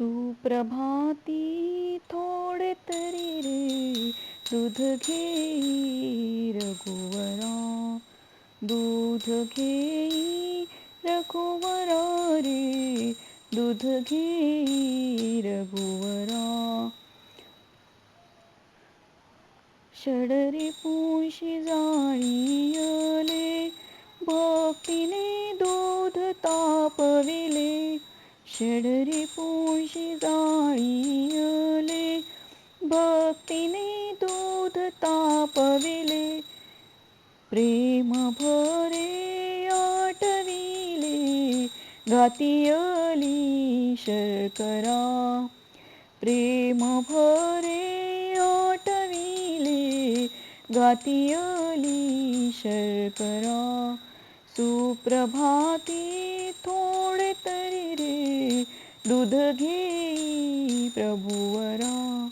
सुप्रभाती थोडे तरी रे दूध घेई रघुवरा दूध घेई रघुवरा रे दूध घेई रघुवरा. षडरी पुंशी जाळीयले भक्तीने दूध तापविले. षडरी पोषी जाळीले भक्तीने दूध तापविले प्रेम भरे आटविले घातियली शर्करा प्रेम भरे आटविले घातियली शर्करा सुप्रभाती थोडे तरी रे. दूध घेई प्रभुवरा.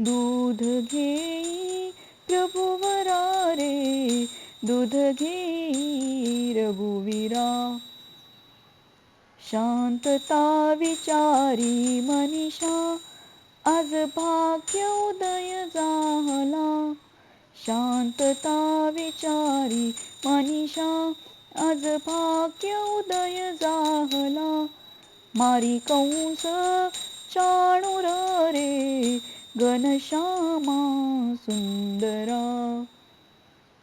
दूध घेई प्रभुवरा रे. दूध घेई रघुवीरा. शांतता विचारी मनीषा. आज भाग्य उदय झाला. शांतता विचारी मनीषा आज भाग्य उदय झाला. मारी कंस चाणूर रे घनश्यामा सुंदरा.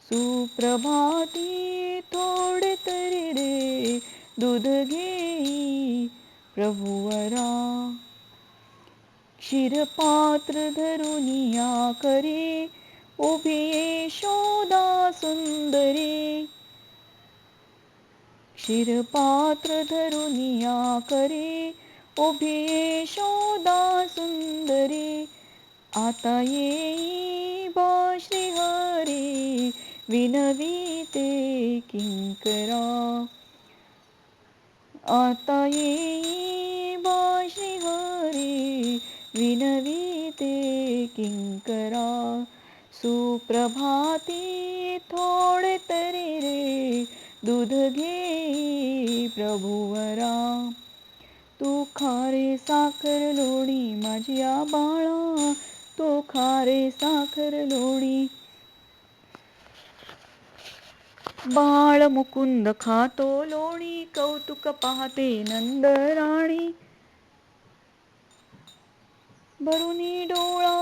सुप्रभाती थोडे तरी रे दूध घेई प्रभुवरा. क्षीरपात्र धरुनिया करी उभी यशोदा सुंदरी. क्षीरपात्र धरुनिया करी. उभी यशोदा सुंदरी. आता येई बा श्रीहरी. विनवीते किंकरा. आता येई बा श्रीहरी. विनवीते किंकरा. सुप्रभाती थोडे तरी रे दूध घे प्रभुवरा तू खारे साखर लोणी माझी बाळा तो खारे साखर लोणी. बाळ मुकुंद खातो लोणी कौतुक पाहते नंद राणी भरुनी डोळा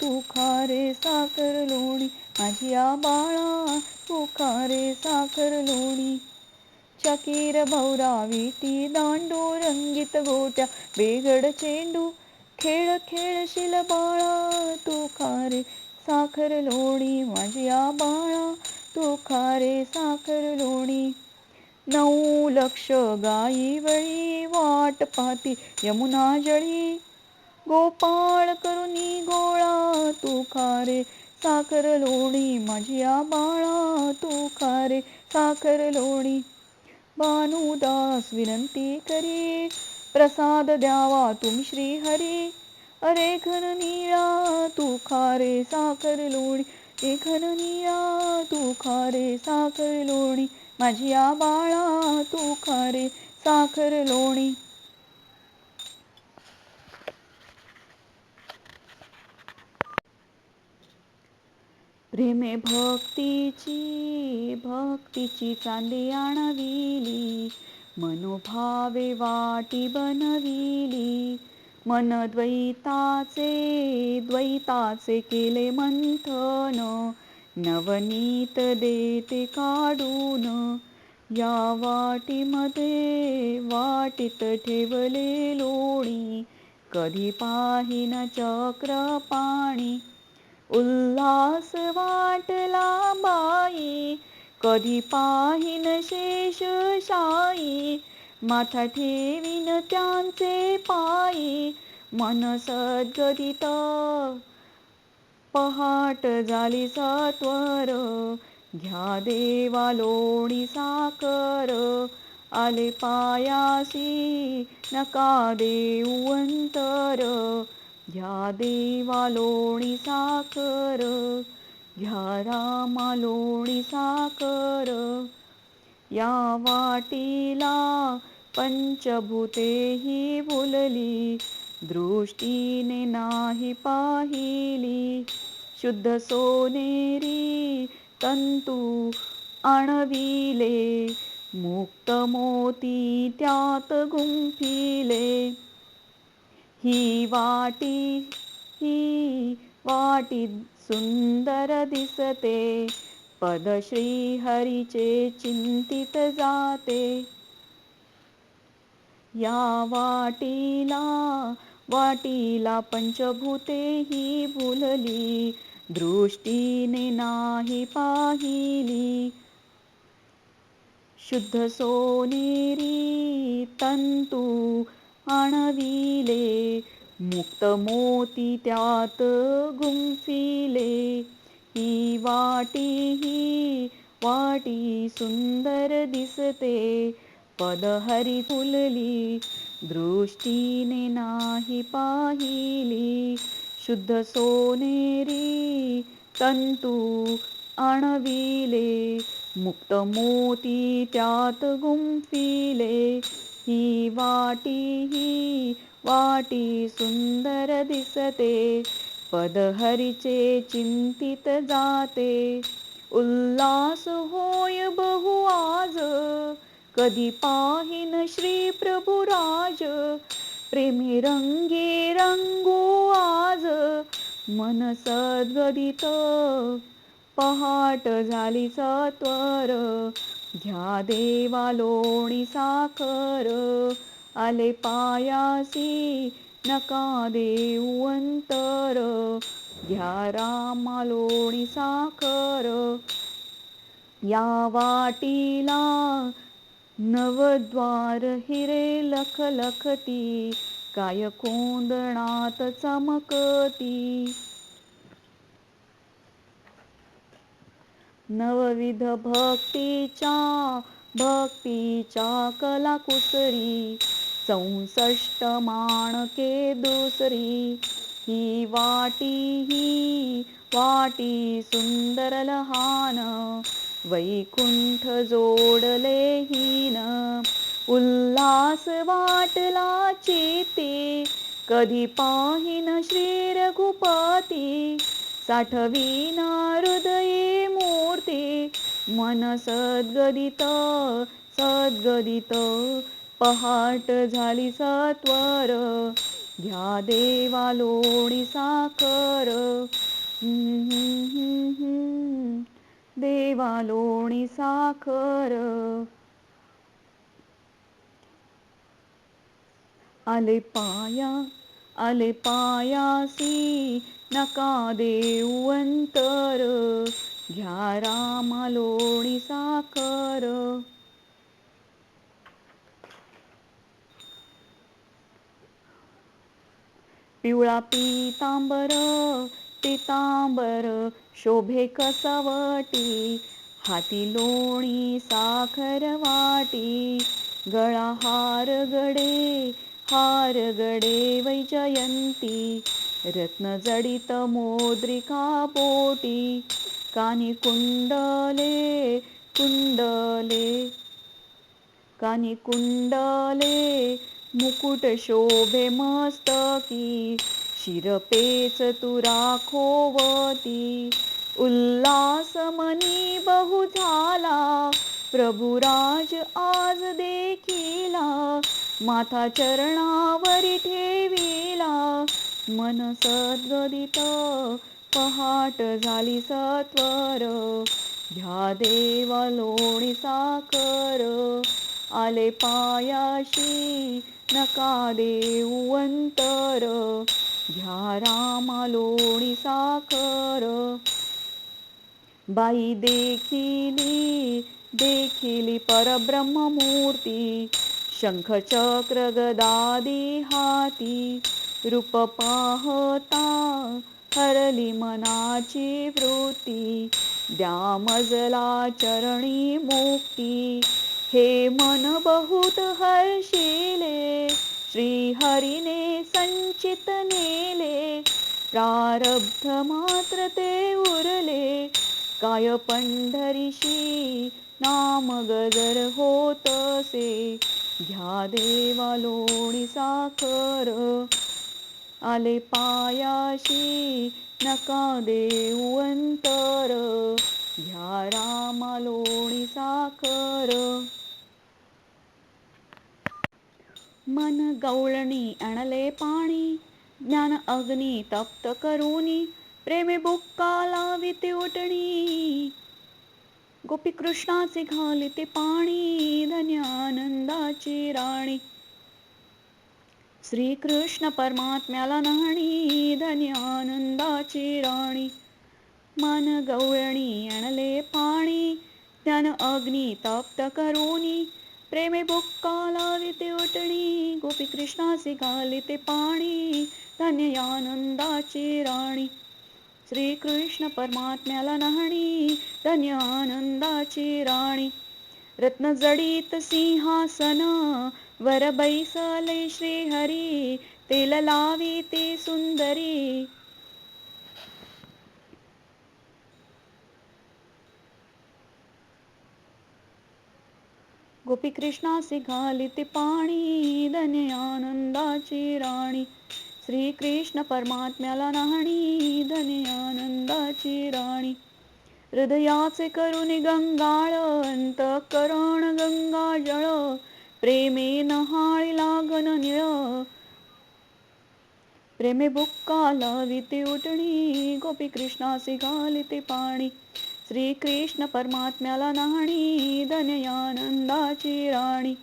तू खारे साखर लोणी माझ्या बाळा तू खारे साखर लोणी. चकीर भौरा विटी दांडू रंगीत गोट्या बेगड चेंडू खेळ खेळशील बाळा. तू खारे साखर लोणी माझ्या बाळा तू खारे साखर लोणी. नऊ लक्ष गाई वळी वाट पाती यमुना जळी गोपाळ करुनी गोळा तू खारे साखर लोणी माझ्या बाळा तू खारे साखर लोणी भानुदास विनंती करी. प्रसाद द्यावा तुम श्री हरी अरे घन निळा तू खारे साखर लोणी ए घन निळा तू खारे साखर लोणी माझ्या बाळा तू खारे साखर लोणी प्रेमे भक्तीची भक्तीची चांदी आणविली. मनोभावे वाटी बनविली. मन द्वैताचे द्वैताचे केले मंथन. नवनीत देते काढून. या वाटीमध्ये वाटीत ठेवले लोणी. कधी पाहिन चक्र पाणी उल्हास वाटला बाई कधी पाहिन शेषशाई माथा ठेवीन त्यांचे पायी मन सद्गदित पहाट झाली सत्वर घ्या देवा लोणी साकर आले पायासी नका देऊ अंतर. घ्या देवा लोणी साकर घ्या रामा लोणी साकर या वाटीला पंचभूते ही भुलली दृष्टीने नाही पाहिली शुद्ध सोनेरी तंतू आणविले मुक्त मोती त्यात गुंफिले. ही वाटी ही वाटी सुंदर दिसते. पद श्री हरीचे चिंतित जाते. या वाटीला वाटीला पंचभूते ही भुलली. दृष्टीने नाही पाहिली. शुद्ध सोनेरी तंतू आणविले. मुक्त मोती त्यात गुंफिले. ही वाटी ही वाटी सुंदर दिसते. पदहरी फुलली दृष्टीने नाही पाहिली. शुद्ध सोनेरी तंतू आणविले. मुक्त मोती त्यात गुंफिले. ही वाटी ही वाटी सुंदर दिसते. पदहरीचे चिंतित जाते. उल्लास होय बहु आज. कधी पाहिन श्री प्रभुराज प्रेमी रंगे रंगो आज. मन सद्गदित. पहाट झाली सत्वर घ्या देवा लोणी साखर आले पायासी नका देऊ अंतर. घ्या रामा लोणी साखर या वाटीला नवद्वार हिरे लख लखती काय कोंदणात चमकती. नवविध भक्तीच्या भक्तीच्या कला कुसरी चौसष्ट माणके दुसरी. ही वाटी ही वाटी सुंदर लहान वैकुंठ जोडले हीन. उल्हास वाटला चेते कधी पाहिन श्री रघुपती साठविना हृदये मूर्ती मन सद्गदित सद्गदित. पहाट झाली सत्वर घ्या देवा लोणी साखर. देवा लोणी साखर. आले पाया आले पायासी नका देऊ अंतर घ्या रामा लोणी साखर. पिवळा पितांबर पितांबर शोभे कसवटी हाती लोणी साखर वाटी. गळा हार गडे हार गडे वैजयंती. रत्न जडित मोद्रिका पोटी कानी कुंडले. कुंडले कानी कुंडले मुकुट शोभे मस्तकी शिरपेच तुरा खोवती. उल्हास मनी बहु झाला प्रभुराज आज देखिला माथा चरणावरी ठेविला. मन सद्गदित पहाट झाली सत्वर. घ्या देवा लोणी साखर आले पायाशी नका देऊ अंतर. घ्या रामा लोणी साखर. बाई देखिली देखिली परब्रह्ममूर्ती. शंख चक्र गदादी हाती. रूप पाहता हरली मनाची वृत्ती द्या मजला चरणी मुक्ती. हे मन बहुत हर्षिले श्रीहरिने संचित नेले. प्रारब्ध मात्र ते उरले काय पंढरीशी नाम गजर होतसे घ्या देवा लोणी साखर आले पायाशी नका देऊ अंतर. घ्या रामा लोणी साखर. मन गवळणी आणले पाणी. ज्ञान अग्नी तप्त करुनी. प्रेमे बुक्का लाविते उटणी गोपी कृष्णाचे घालिते पाणी. धन्यानंदाची राणी. श्रीकृष्ण परमात्म्याला नाणी धन्यानंदाची राणी. मन गवळणी आणले पाणी ज्ञान अग्नी तप्त करोनी प्रेमे बुक्का लाविते उटणी गोपी कृष्णाचे घालिते पाणी धन्य आनंदाची राणी. श्रीकृष्ण परमात्म्याला नाणी धन्य आनंदाची राणी. रत्न जडीत सिंहासन वर श्री श्रीहरी तेल लावी ते सुंदरी. गोपी घाली ते पाणी धन्य आनंदाची राणी. श्रीकृष्ण परमात्म्याला नाहणी धन्य आनंदाची राणी. हृदयाचे करुणी गंगाळ अंत करण गंगा प्रेमे नहाळी लागन निळ. प्रेमे बुक्का लाविते उठणी गोपी कृष्णासे घालिते पाणी. श्रीकृष्ण परमात्म्याला नहाणी धनयानंदाची राणी.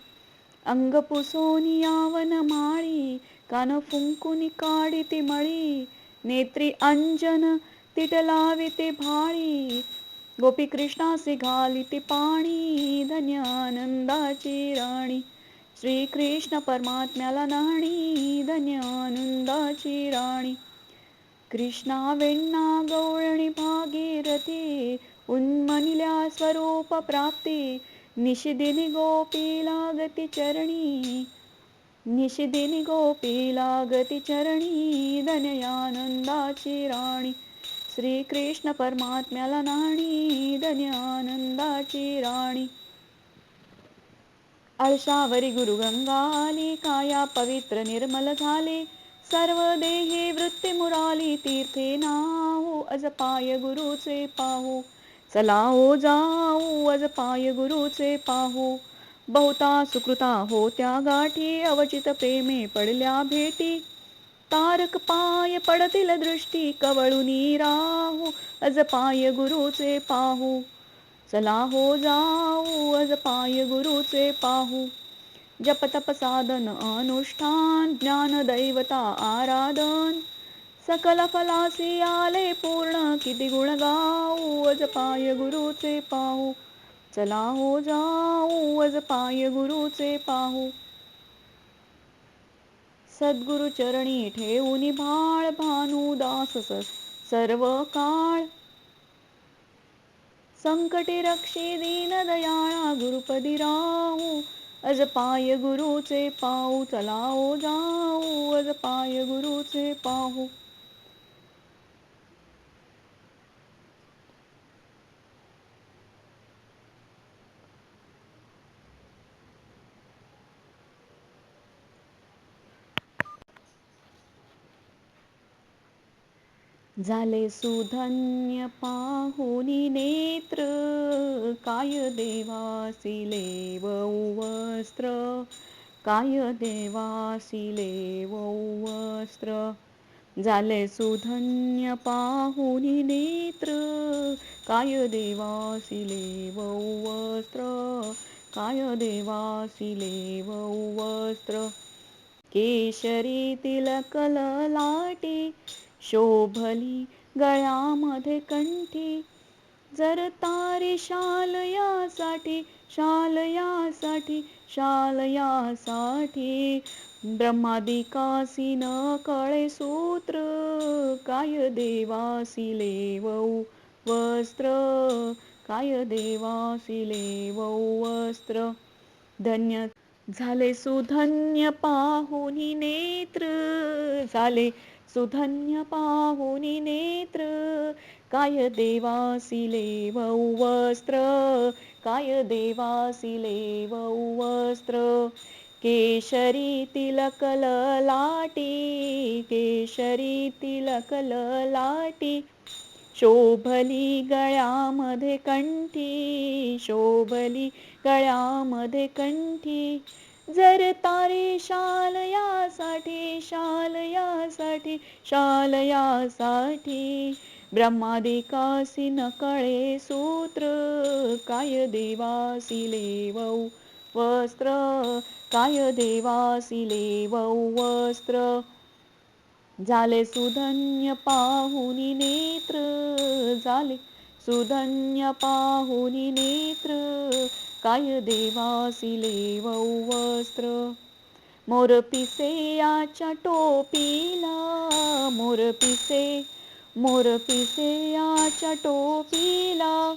अंग पुसोनी यावन माळी कान फुंकुनी काढिते मळी. नेत्री अंजन तिट लाविते भाळी गोपी घाली ती पाणी धन्यानंदाची राणी श्रीकृष्ण परमात्म्याला नाणी धन्यानंदाची राणी कृष्णा वेण्णा गौळणी भागीरथी उन्मनिल्या स्वरूप प्राप्ती। निशिदिनी गोपी लागती चरणी। निशिदिनी गोपी लागती चरणी धन्यानंदाची राणी श्रीकृष्ण परमात्म्याला नाणी धन्यानंदाची राणी. अळशावरी गुरुगंगाली काया पवित्र निर्मल झाले. सर्व देहे वृत्ती मुराली तीर्थे नाऊ अज पाय गुरुचे पाहू. चला ओ जाऊ अज पाय गुरुचे पाहू. बहुता सुकृता होत्या गाठी अवचित प्रेमे पडल्या भेटी. तारक पाय पडतील दृष्टी कवळुनी राहू अज पाय गुरुचे पाहू. चला हो जाऊ अज पाय गुरुचे पाहू. जप तप साधन अनुष्ठान ज्ञान दैवता आराधन. सकल फलासी आले पूर्ण किती गुण गाऊ अज पाय गुरुचे पाहू. चला हो जाऊ अज पाय गुरुचे पाहू. सद्गुरु चरणी ठेवून भाळ भानुदास सर्व काळ. संकटे रक्षे दीन दयाळा गुरुपदी राहू. अज पाय गुरुचे पाहू चलाओ जाऊ. अज पाय गुरुचे पाहू. झाले सुधन्य पाहुनी नेत्र काय देवासिले वस्त्र काय देवासिले वस्त्र झाले सुधन्य पाहुनी नेत्र काय देवासिले वस्त्र काय देवासिले वस्त्र। केशरी तिलकल लाटी शोभली गळ्यामध्ये कंठी. जर तारी शाल यासाठी शाल यासाठी शाल यासाठी ब्रह्मादिकासी न कळे सूत्र काय देवासी लेवऊ वस्त्र. काय देवासी लेवऊ वस्त्र. धन्य झाले सुधन्य पाहुनी नेत्र. झाले सुधन्य पाहुनी नेत्र काय देवासिले वस्त्र काय देवासिले वस्त्र केशरी तिलकल लाटी केशरी तिलकल लाटी शोभली गळ्यामध्ये कंठी शोभली गळ्यामध्ये कंठी जर तारे शाल यासाठी शाल यासाठी शाल यासाठी ब्रह्मादिकासी न कळे सूत्र काय देवासिले वौ वस्त्र काय देवासिले वौ वस्त्र. झाले सुधन्य पाहुनी नेत्र झाले सुधन्य पाहुनी नेत्र काय देवासी लेवऊ वस्त्र मोर पिसेयाच्या टोपीला मोर पिसे मोर पिसेयाच्या टोपीला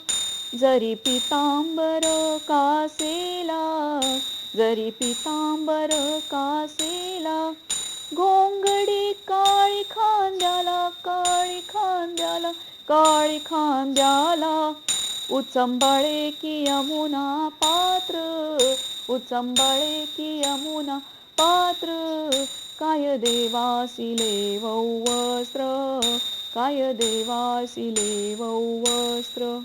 जरी पितांबर कासेला जरी पितांबर कासेला घोंगडी काळी खांद्याला काळी खांद्याला काळी खांद्याला उचंबळे की यमुना पात्र उचंबळे की यमुना पात्र. काय देवासिले वस्त्र काय देवासिले वस्त्र.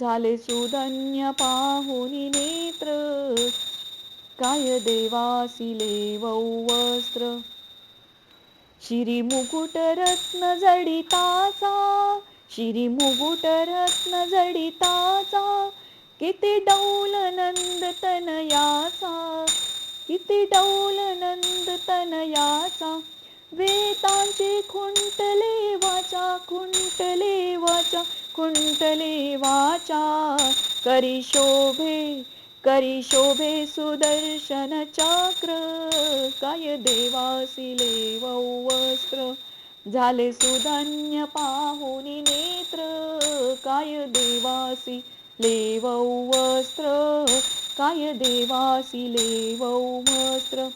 झाले सुधन्य पाहुनी नेत्र काय देवासिले वस्त्र. शिरी मुकुट रत्न जडिताचा शिरी मुगुट रत्न जडिताचा किती डौल नंद तनयाचा किती डौल नंद तनयाचा वेतांचे खुंटले वाचा खुंटले वाचा खुंटले वाचा. करी शोभे करी शोभे सुदर्शन चक्र काय देवासिले वस्त्र. झाले सुधन्य पाहुनी काय देवासी लेवौ वस्त्र? काय देवासी लेवौ वस्त्र?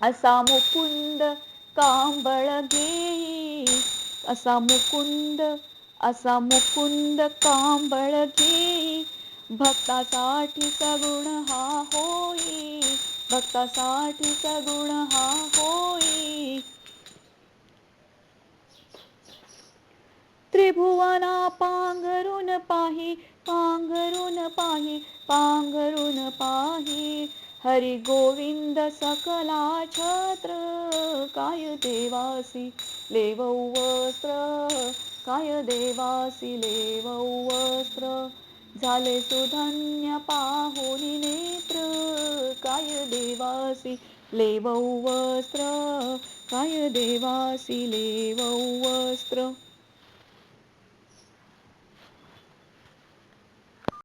असा मुकुंद कांबळ घेई असा मुकुंद असा मुकुंद कांबळ घेई. भक्तासाठी सगुण हा होई भक्तासाठी सगुण हा होई. त्रिभुवना पांघरून पाही पांघरून पाही पांघरून पाही. हरी गोविंद सकला छत्र काय देवासी लेवऊ वस्त्र काय देवासी लेवऊ वस्त्र. झाले सुधन्य पाहुनी नेत्र काय देवासी लेवौ वस्त्र काय देवासी लेवौ वस्त्र.